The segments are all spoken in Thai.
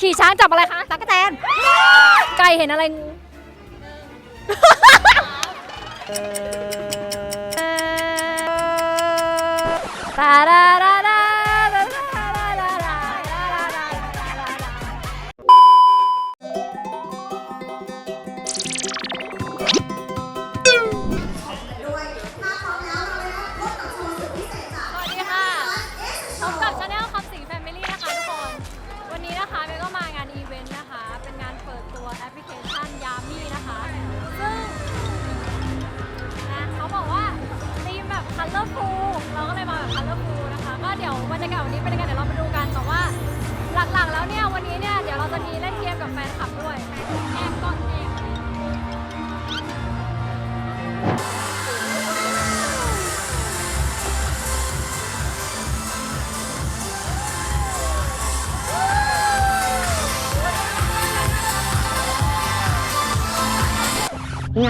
ขี่ช้างจับอะไรคะตั๊กแตนไก่เห็นอะไรตาดา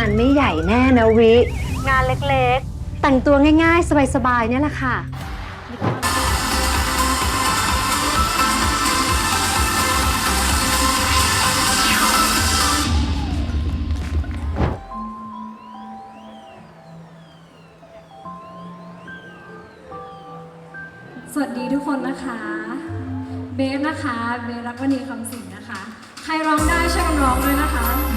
านไม่ใหญ่แน่นะวิ งานเล็กๆ แต่งตัวง่ายๆ สบายๆเนี่ยแหละค่ะ สวัสดีทุกคนนะคะ เบสนะคะ เบฟรักวันนีคำสิงนะคะ ใครร้องได้ช่วยกันร้องเลยนะคะ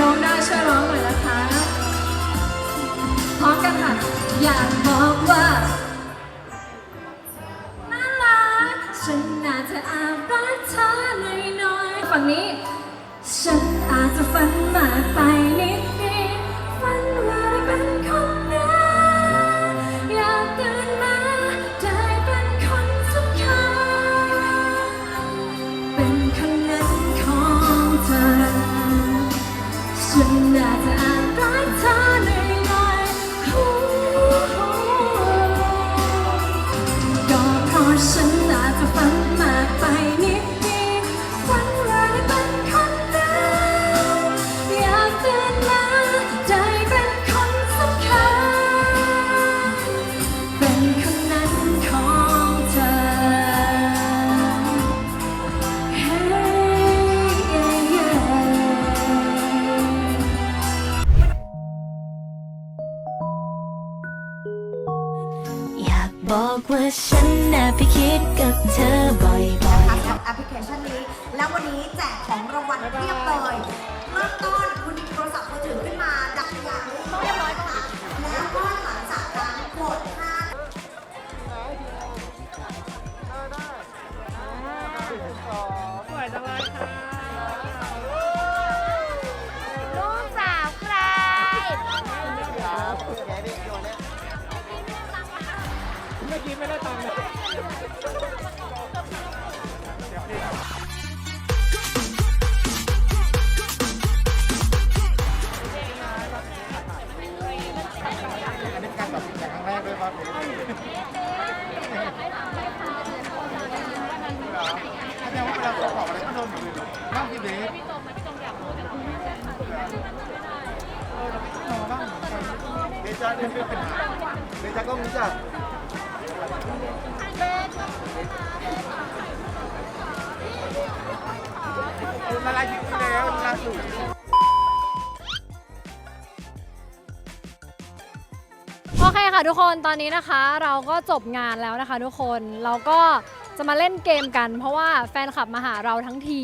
ร้องได้ช่วยร้องหน่อยนะคะพร้อมกันค่ะ อยากบอกว่าน่ารักฉันน่าจะอาบรักเธอหน่อยๆฝั่งนี้ ฉันอาจจะฝันมากไปนิด ฉันแอบไปคิดกับเธอบ่อยๆแอปพลิเคชันนี้ แล้ววันนี้แจกของรางวัลเรียบเลยเริ่มต้น นี้ไม่ได้ตังค์เลยป็นการตัดสินใจคงแรกด้ยครับแสดงว่าเวลาขออะไรก็โดนอยู่บ้างพี่เบสเดชาเป็นปัญหาเดชาก็รู้จัก ละลายทิ้งไปแล้วล่าสุดโอเคค่ะทุกคนตอนนี้นะคะ เราก็จบงานแล้วนะคะ ทุกคนเราก็จะมาเล่นเกมกัน เพราะว่าแฟนคลับมาหาเราทั้งที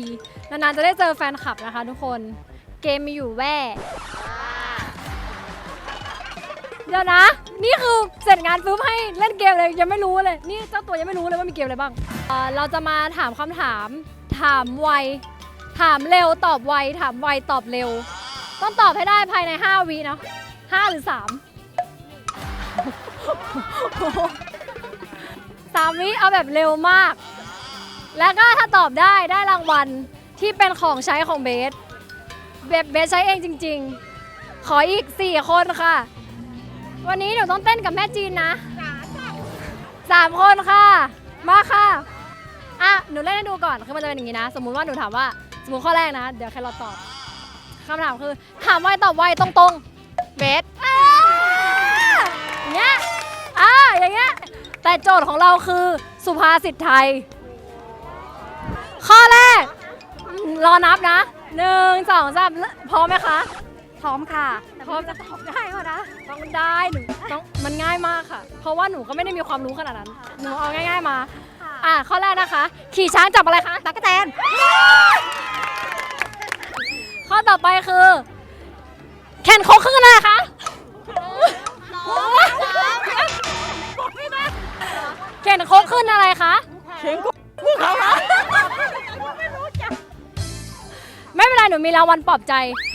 นานๆจะได้เจอแฟนคลับนะคะ ทุกคนเกมมีอยู่แว่ เดี๋ยวนะ นี่คือเสร็จงานปุ๊บให้เล่นเกมเลยยังไม่รู้เลย นี่เจ้าตัวยังไม่รู้เลยว่ามีเกมอะไรบ้างเอ่อเราจะมาถามคำถาม ถามไว ถามเร็วตอบไว ถามไวตอบเร็ว ต้องตอบให้ได้ภายใน 5วิเนาะ5หรือ3สามวิเอาแบบเร็วมาก แล้วก็ถ้าตอบได้ได้รางวัลที่เป็นของใช้ของเบส เบสเบสใช้เองจริง ๆ ขออีก 4 คนค่ะ วันนี้เดี๋ยวต้องเต้นกับแม่จีนนะสามคนค่ะ มาค่ะ อะ หนูเล่นให้ดูก่อน คือมันจะเป็นอย่างนี้นะ สมมุติว่าหนูถามว่า สมมติข้อแรกนะ เดี๋ยวแค่เราตอบคำถามคือ ถามไวตอบไวตรงๆเบสอ่าอย่างเงี้ย อ่า อย่างเงี้ย แต่โจทย์ของเราคือสุภาษิตไทย ข้อแรก รอนับนะหนึ่งสองสามพร้อมไหมคะ พร้อมค่ะพร้อมจะตอบได้ก็นะต้องได้หนูต้องมันง่ายมากค่ะ เพราะว่าหนูก็ไม่ได้มีความรู้ขนาดนั้น หนูเอาง่าย ๆมา อะข้อแรกนะคะ ขี่ช้างจับอะไรคะตั๊กแตนข้อต่อไปคือ แข่นโคกขึ้นอะไรคะแข่นโคกขึ้นอะไรคะเข่นโคกเขาคะไม่เป็นไรหนูมีรางวัลปลอบใจนี่ค่ะนี่ค่ะ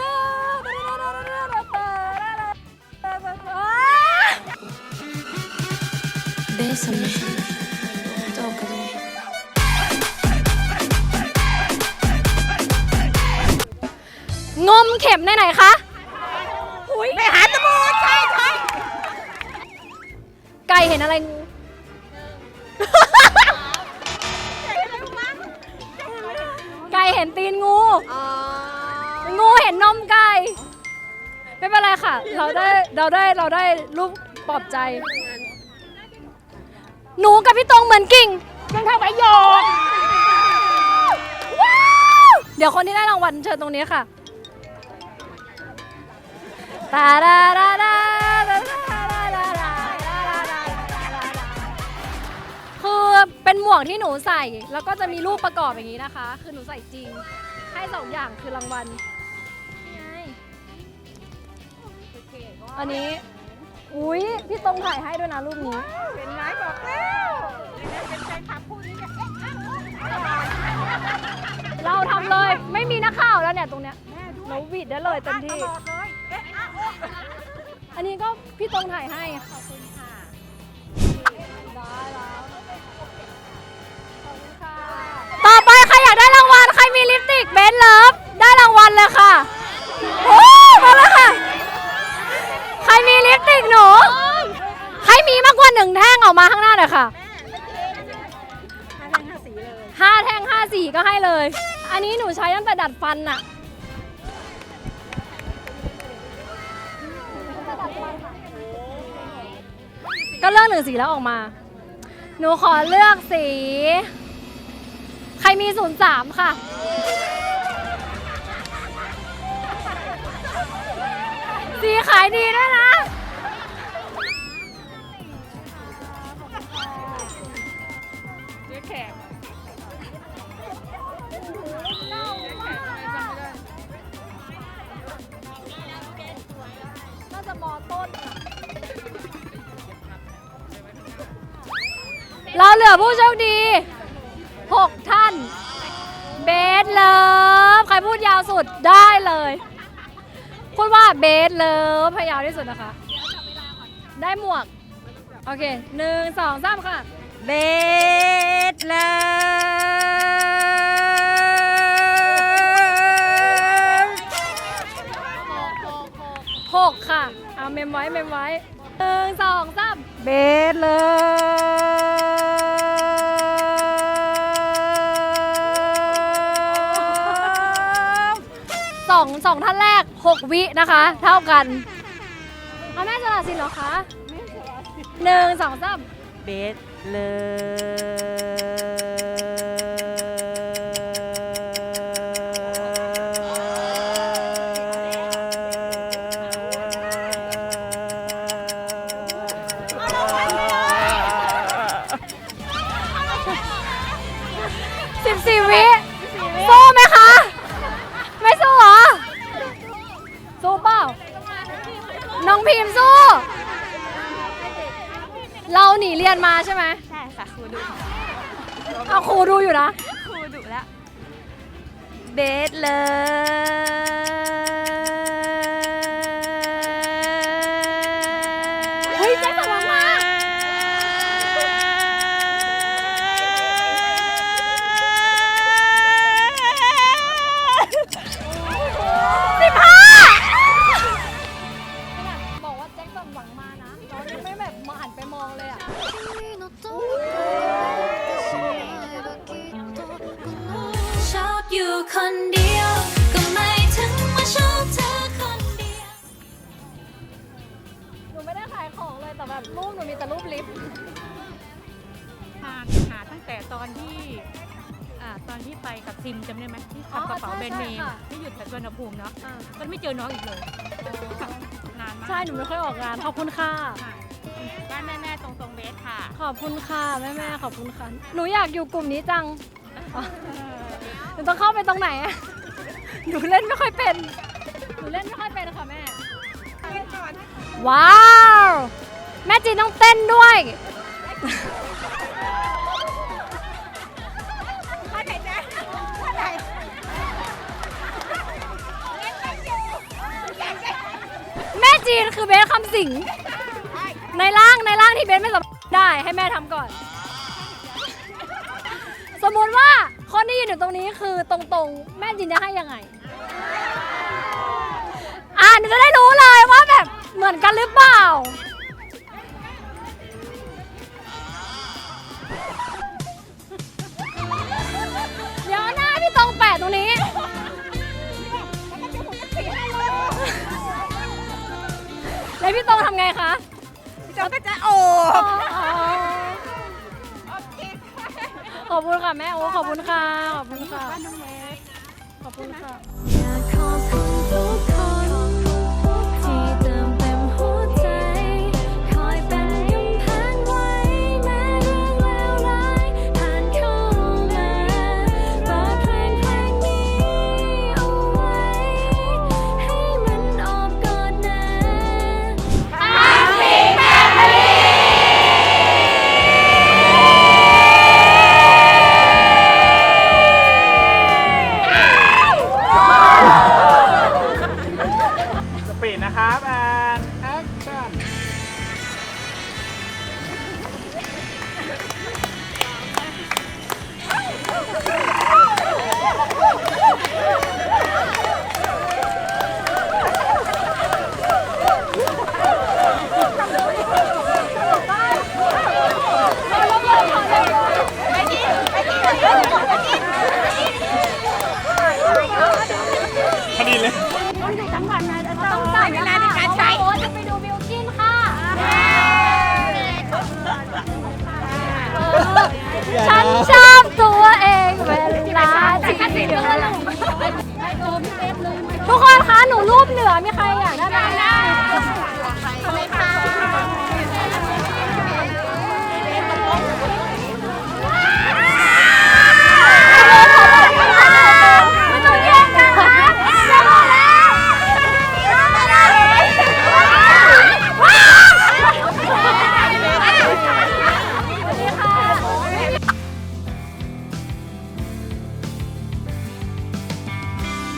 Bésame, tócame. งมเข็มในไหนคะ ไปหาตะบูใช่ใช่ไก่เห็นอะไรงู ไก่เห็นตีนงูงูเห็นนมไก่ ไม่เป็นไรค่ะ เราได้เราได้เราได้รูปปลอบใจ หนูกับพี่ตรงเหมือนกิ่งยังท่าใบหยกเดี๋ยวคนที่ได้รางวัลเชิญตรงนี้ค่ะตาดาดาดาคือเป็นหมวกที่หนูใส่ แล้วก็จะมีรูปประกอบอย่างนี้นะคะ คือหนูใส่จริง ให้สองอย่างคือรางวัลอันนี้ อุ้ยพี่ตรงถ่ายให้ด้วยนะรูปนี้ เป็นไง เราทำเลยไม่มีนักข่าวแล้วเนี่ยตรงเนี้ยเราวิดได้เลยเต็มที่ อันนี้ก็พี่ตรงถ่ายให้ ขอบคุณค่ะ ได้แล้วขอบคุณค่ะ ต่อไปใครอยากได้รางวัล ใครมีลิปสติกเบนเลิฟได้รางวัลเลยค่ะ โอ้มาแล้วค่ะ ใครมีลิปสติกหนู ใครมีมากกว่าหนึ่งแท่งออกมาข้างหน้าหน่อยค่ะห้าแท่งห้าสีก็ให้เลย อันนี้หนูใช้ตั้งแต่ดัดฟันอะก็เลือกหนึ่งสีแล้วออกมา หนูขอเลือกสี ใครมีศูนย์สามค่ะ สีขายดีด้วยนะ เหลือผู้โชคดี 6 ท่าน เบสเลิฟ ใครพูดยาวสุดได้เลย พูดว่าเบสเลิฟพยาวที่สุดนะคะ ได้หมวก โอเคหนึ่งสองสามค่ะ เบสเลิฟหกค่ะ เอาเมมไว้ เมมไว้หนึ่งสองสามเบสเลิฟ สองท่านแรกหกวินะคะ เท่ากันเอาแม่สลาสินเหรอคะหนึ่งสองสามเบสเลิ อยู่นะครูดุแล้ว เบสเลย คนเดียว ก็ไม่ถึงว่าชอบเธอคนเดียว หนูไม่ได้ขายของเลยแต่แบบรูปหนูมีแต่รูปลิฟต์หาหาตั้งแต่ตอนที่อ่าตอนที่ไปกับซิมจำได้ไหมที่ทำกระเป๋าแบรนด์เนมที่อยู่แถวสวนภูมิเนาะอ่ามันไม่เจอน้องอีกเลยนานมากใช่หนูไม่ค่อยออกงานขอบคุณค่ะค่ะบ้านแม่แม่ตรงตรงๆเบสค่ะ ขอบคุณค่ะแม่แม่ๆขอบคุณค่ะ หนูอยากอยู่กลุ่มนี้จังอ๋อ หนูต้องเข้าไปตรงไหนอะหนูเล่นไม่ค่อยเป็น หนูเล่นไม่ค่อยเป็นค่ะแม่ ว้าว แม่จีนต้องเต้นด้วยแม่จีนคือเบสคำสิง ในร่างในร่างที่เบสไม่สามารถได้ให้แม่ทำก่อน สมมุติว่าคนที่ยืนอยู่ตรงนี้คือตรงๆ แม่จีนจะให้ยังไง อ่าหนูจะได้รู้เลยว่าแบบเหมือนกันหรือเปล่า เดี๋ยวหน้าพี่ตรงแปะตรงนี้ แล้วพี่ตรงทำไงคะ พี่จอก็จะโอ้ ขอบคุณค่ะแม่โอ้ขอบคุณค่ะ ขอบคุณค่ะ ขอบคุณค่ะ คะหนูรูปเหนือ